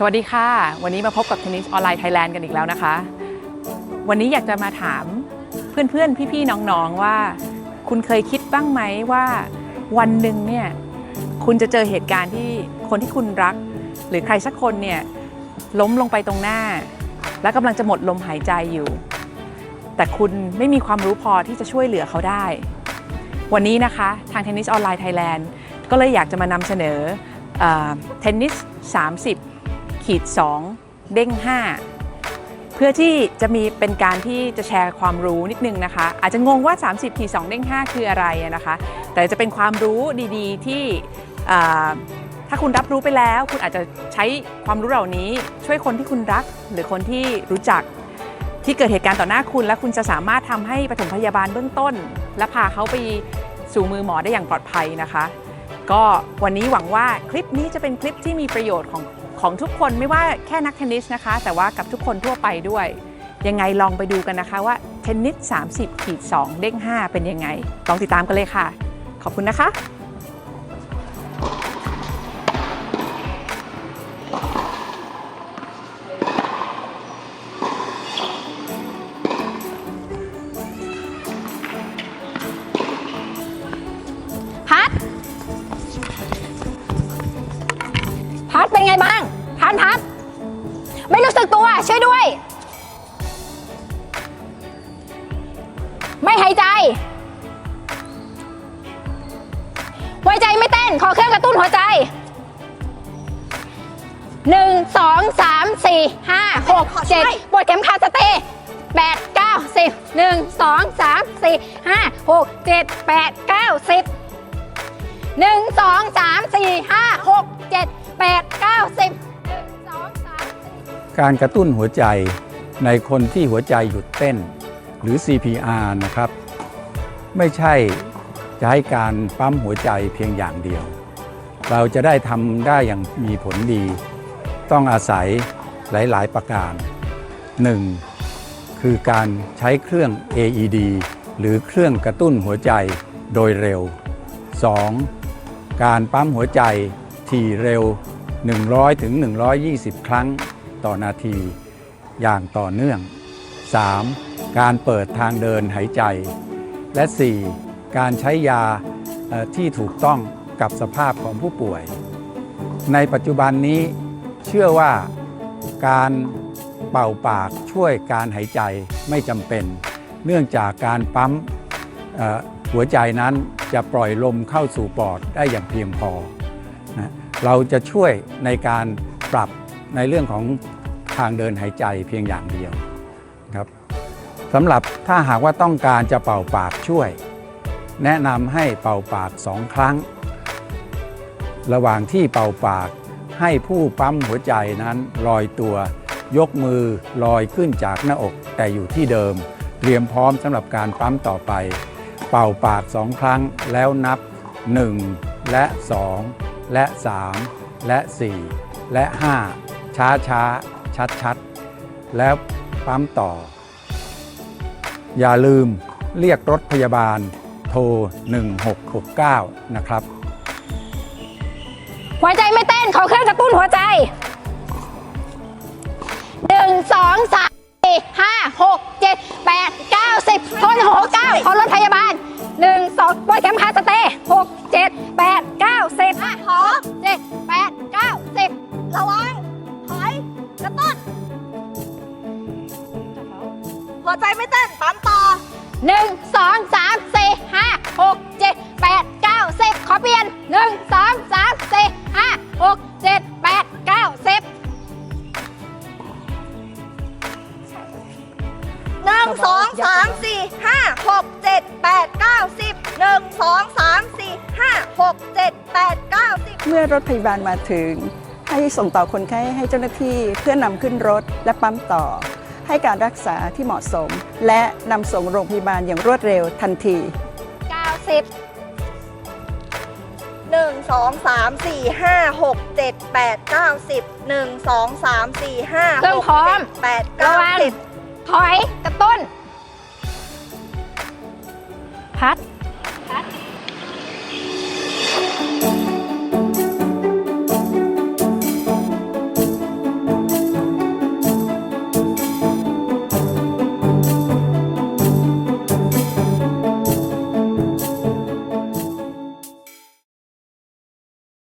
สวัสดีค่ะ วันนี้มาพบกับเทนนิสออนไลน์ไทยแลนด์กันอีกแล้วนะคะ วันนี้อยากจะมาถามเพื่อนๆ พี่ๆ น้องๆ ว่า คุณเคยคิดบ้างไหมว่าวันหนึ่งเนี่ยคุณจะเจอเหตุการณ์ที่คนที่คุณรัก หรือใครสักคนเนี่ยล้มลงไปตรงหน้า และกำลังจะหมดลมหายใจอยู่ แต่คุณไม่มีความรู้พอที่จะช่วยเหลือเขาได้ วันนี้นะคะทางเทนนิสออนไลน์ไทยแลนด์ก็เลยอยากจะมานำเสนอเทนนิส30 ขีด2 เด้ง 5 เพื่อที่จะมีเป็นการที่จะแชร์ความรู้นิดนึงนะคะ อาจจะงงว่า 30ขีด2เด้ง 5 คืออะไรนะคะ แต่จะเป็นความรู้ดีๆ ที่ถ้าคุณรับรู้ไปแล้ว คุณอาจจะใช้ความรู้เหล่านี้ช่วยคนที่คุณรัก หรือคนที่รู้จักที่เกิดเหตุการณ์ต่อหน้าคุณ และคุณจะสามารถทำให้ปฐมพยาบาลเบื้องต้น และพาเขาไปสู่มือหมอได้อย่างปลอดภัยนะคะ ก็วันนี้หวังว่าคลิปนี้จะเป็นคลิปที่มีประโยชน์ของ ของทุกคนไม่ว่าแค่นักเทนนิสนะคะ แต่ว่ากับทุกคนทั่วไปด้วย ยังไงลองไปดูกันนะคะว่าเทนนิส 30ขีด2เด้ง5 เป็นยังไง ลองติดตามกันเลยค่ะ ขอบคุณนะคะ บ้างพัดพัดไม่รู้สึกตัวช่วยด้วย ไม่หายใจ หัวใจไม่เต้น ขอเครื่องกระตุ้นหัวใจหนึ่งสองสามสี่ห้าหกเจ็ดปวดเข็มขัดสเตย์แปดเก้าสิบหนึ่งสองสามสี่ห้าหกเจ็ดแปดเก้าสิบหนึ่งสองสามสี่ห้าหกเจ็ด แปดเก้าสิบการกระตุ้นหัวใจในคนที่หัวใจหยุดเต้น หรือ CPR นะครับ ไม่ใช่จะให้การปั๊มหัวใจเพียงอย่างเดียว เราจะได้ทำได้อย่างมีผลดี ต้องอาศัยหลาย ๆ ประการ 1. คือการใช้เครื่อง AED หรือเครื่องกระตุ้นหัวใจโดยเร็ว 2. การปั๊มหัวใจ ที่เร็ว 100ถึง120 ครั้งต่อนาที อย่างต่อเนื่อง 3. การเปิดทางเดินหายใจ และ 4. การใช้ยาที่ถูกต้องกับสภาพของผู้ป่วย ในปัจจุบันนี้เชื่อว่าการเป่าปากช่วยการหายใจไม่จำเป็น เนื่องจากการปั๊มหัวใจนั้นจะปล่อยลมเข้าสู่ปอดได้อย่างเพียงพอ นะเราจะช่วยในการปรับในเรื่องของทางเดินหายใจเพียงอย่างเดียวครับสำหรับถ้าหากว่าต้องการจะเป่าปากช่วย แนะนำให้เป่าปากสองครั้ง ระหว่างที่เป่าปากให้ผู้ปั๊มหัวใจนั้นลอยตัวยกมือลอยขึ้นจากหน้าอกแต่อยู่ที่เดิม เตรียมพร้อมสำหรับการปั๊มต่อไป เป่าปากสองครั้งแล้วนับ 1 และ 2 และ 3 และ 4 และ 5 ช้าช้าชัดชัดแล้วปั๊มต่อ อย่าลืมเรียกรถพยาบาลโทร 1669 นะครับ หัวใจไม่เต้น ขอเครื่องกระตุ้นหัวใจหนึ่งสองสามสี่ห้าหกเจ็ดแปดเก้าสิบโทรหกเก้าขอรถพยาบาล หัวใจไม่เต้นปั๊มต่อหนึ่งสองสามสี่ห้าหกเจ็ดแปดเก้าสิบขอเปลี่ยนหนึ่งสองสามสี่ห้าหกเจ็ดแปดเก้าสิบหนึ่งสองสามสี่ห้าหกเจ็ดแปดเก้าสิบหนึ่งสองสามสี่ห้าหกเจ็ดแปดเก้าสิบเมื่อรถพยาบาลมาถึง ให้ส่งต่อคนไข้ให้เจ้าหน้าที่เพื่อนำขึ้นรถและปั๊มต่อ ให้การรักษาที่เหมาะสม และนำส่งโรงพยาบาลอย่างรวดเร็วทันทีเก้าสิบหนึ่งสองสามสี่ห้าหกเจ็ดแปดเก้าสิบหนึ่งสองสามสี่ห้าเครื่องพร้อมแปดระเก้าวังสิบถอย กระตุ้น พัด พัด